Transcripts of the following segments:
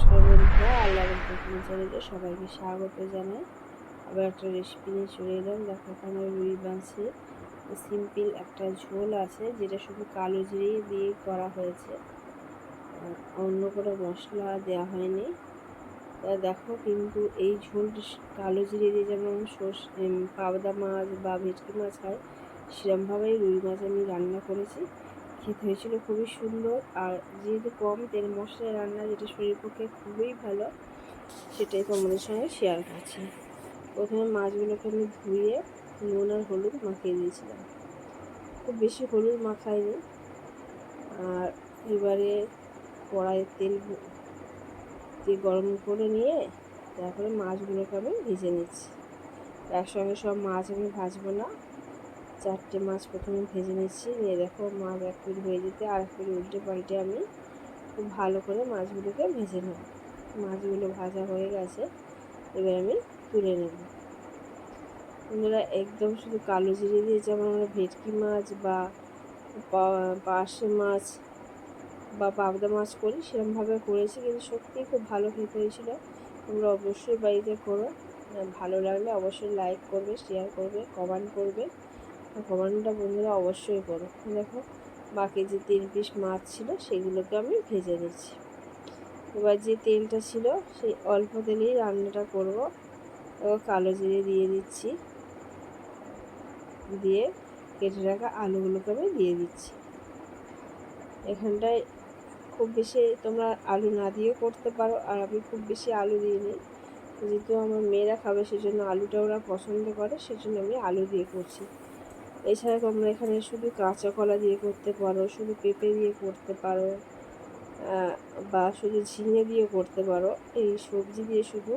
নমস্কার বন্ধুরা আল্লাহ চ্যানেলে সবাইকে স্বাগত জানাই। আবার একটা রেসিপি নিয়ে চলে এলাম। দেখো, এখানে রুই মাছে সিম্পল একটা ঝোল আছে, যেটা শুধু কালো জিরে দিয়ে করা হয়েছে। অন্য কোনো মশলা দেওয়া হয়নি। তা দেখো, কিন্তু এই ঝোল কালো জিরে দিয়ে যেমন সর্ষ পাবদা মাছ বা ভেটকি মাছ হয়, সেরমভাবেই রুই মাছ আমি রান্না করেছি। খেতে হয়েছিল, খুবই সুন্দর। আর যেহেতু কম তেল মশলায় রান্না, যেটা শরীরের পক্ষে খুবই ভালো, সেটাই তোমাদের সঙ্গে শেয়ার করছি। প্রথমে মাছগুলোকে আমি ধুয়ে নুন আর হলুদ মাখিয়ে দিয়েছিলাম খুব বেশি হলুদ মাখাইনি। আর এবারে কড়াইয়ে তেল তেল গরম করে নিয়ে তারপরে মাছগুলোকে আমি ভেজে নিচ্ছি। একসঙ্গে সব মাছ আমি ভাজবো না। চারটে মাছ প্রথমে ভেজে নিচ্ছি। নিয়ে দেখো মাছ এক পিট যেতে আর এক পিট উল্টে পাল্টে আমি খুব ভালো করে মাছগুলোকে ভেজে নেব। মাছগুলো ভাজা হয়ে গেছে, এবার আমি তুলে নেব। বন্ধুরা, একদম শুধু কালো জিরে দিয়ে যেমন আমরা ভেটকি মাছ বা পার্শে মাছ বা পাবদা মাছ করি সেরকমভাবে করেছি, কিন্তু সত্যিই খুব ভালো খেতে হয়েছিল। তোমরা অবশ্যই বাড়িতে করো। ভালো লাগলে অবশ্যই লাইক করবে শেয়ার করবে কমেন্ট করবে। কমানোটা বন্ধুরা অবশ্যই করো। দেখো, বাকি যে তিন পিস মাছ ছিল, সেগুলোকে আমি ভেজে নিচ্ছি। এবার যে তেলটা ছিল, সেই অল্প তেলেই রান্নাটা করব। কালো জিরে দিয়ে দিচ্ছি। দিয়ে কেটে রাখা আলুগুলোকে আমি দিয়ে দিচ্ছি। এখানটায় খুব বেশি তোমরা আলু না দিয়েও করতে পারো, আর আমি খুব বেশি আলু দিইনি। যেহেতু আমার মেয়েরা খাবে, সেজন্য আলুটা ওরা পছন্দ করে, সেজন্য আমি আলু দিয়ে করছি। এছাড়া তোমরা এখানে শুধু কাঁচা কলা দিয়ে করতে পারো, শুধু পেঁপে দিয়ে করতে পারো বা শুধু ঝিঙে দিয়ে করতে পারো। এই সবজি দিয়ে শুধু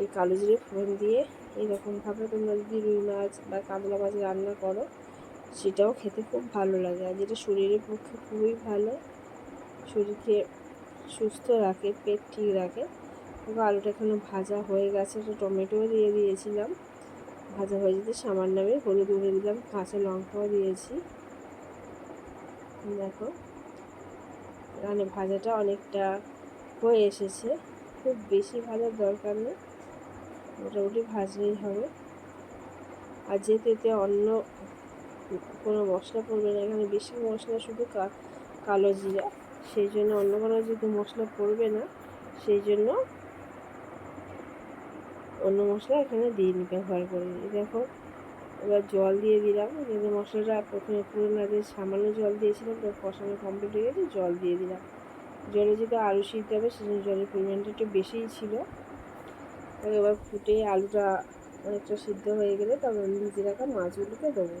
এই কালো জিরে ফোড়ন দিয়ে এরকমভাবে তোমরা যদি রুই মাছ বা কাতলা মাছ রান্না করো, সেটাও খেতে খুব ভালো লাগে। আর যেটা শরীরের পক্ষে খুবই ভালো, শরীরকে সুস্থ রাখে, পেট ঠিক রাখে। আলুটা এখানে ভাজা হয়ে গেছে, একটা টমেটোও দিয়ে দিয়েছিলাম। ভাজা হয়ে যেতে সামান্য আমি হলুদ উড়ে দিলাম, কাঁচা লঙ্কাও দিয়েছি। দেখো এখানে ভাজাটা অনেকটা হয়ে এসেছে। খুব বেশি ভাজার দরকার নেই, মোটামুটি ভাজলেই হবে। আর যেহেতু এতে অন্য কোনো মশলা পড়বে না, এখানে বেশি মশলা শুধু কালো জিরা, সেই জন্য অন্য কোনো যেহেতু মশলা পড়বে না, সেই জন্য অন্য মশলা এখানে দিইনি ব্যবহার করিনি দেখো, এবার জল দিয়ে দিলাম। যেহেতু মশলাটা প্রথমে পুরো না দিয়ে সামান্য জল দিয়েছিলাম, তো কষানো কমপ্লিট হয়ে গেছে, জল দিয়ে দিলাম। জলে যেহেতু আলু সিদ্ধ হবে, সেজন্য জলের পরিমাণটা একটু বেশিই ছিল। এবার ফুটে আলুটা অনেকটা সিদ্ধ হয়ে গেলে তখন ভিজে রাখা মাছগুলোকে দেবো।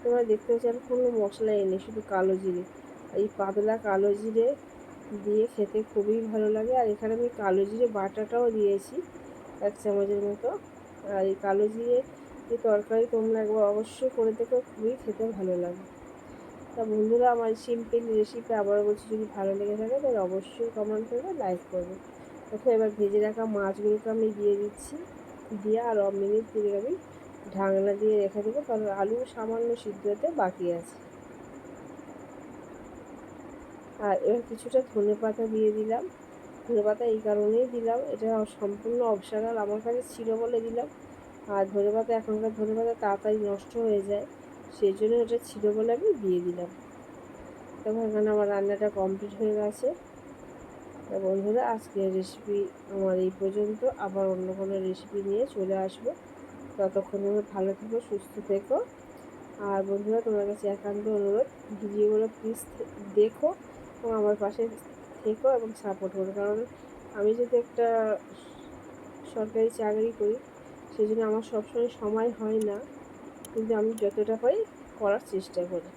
তোমরা দেখতে পাচ্ছি, আর কোনো মশলা এনে শুধু কালো জিরে। এই পাতলা কালো জিরে দিয়ে খেতে খুবই ভালো লাগে। আর এখানে আমি কালো জিরে বাটাটাও দিয়েছি। এক চামচের মতো। আর এই কালো জিরে এই তরকারি তোমরা একবার অবশ্যই করে দেখো, খুবই খেতে ভালো লাগে। তা বন্ধুরা, আমার সিম্পল রেসিপি আবার বলছি, যদি ভালো লেগে থাকে, তাহলে অবশ্যই কমেন্ট করবে লাইক করবে। দেখো, এবার ভেজে রাখা মাছগুলোকে আমি দিয়ে দিচ্ছি। দিয়ে আর মিনিট দিয়ে আমি ঢাকনা দিয়ে রেখে দেবো, কারণ আলু সামান্য সিদ্ধ হতে বাকি আছে। আর এবার কিছুটা ধনে পাতা দিয়ে দিলাম। ধনে পাতা এই কারণেই দিলাম। এটা সম্পূর্ণ অপশনাল আমার কাছে ছিল বলে দিলাম। আর ধনে পাতা এখনকার ধনে পাতা তাড়াতাড়ি নষ্ট হয়ে যায়, সেই জন্য এটা ছিল বলে আমি দিয়ে দিলাম। তখন এখানে আমার রান্নাটা কমপ্লিট হয়ে গেছে। তা বন্ধুরা, আজকের রেসিপি আমার এই পর্যন্ত। আবার অন্য কোনো রেসিপি নিয়ে চলে আসব। ততক্ষণ ভালো থেকো, সুস্থ থেকো। আর বন্ধুরা, তোমার কাছে একান্ত অনুরোধ, ভিডিওগুলো প্লিজ দেখো এবং আমার পাশে থেকো এবং সাপোর্ট করো কারণ আমি যদি একটা সরকারি চাকরি করি সেই জন্য আমার সবসময় সময় হয় না। কিন্তু আমি যতটা পারি করার চেষ্টা করি।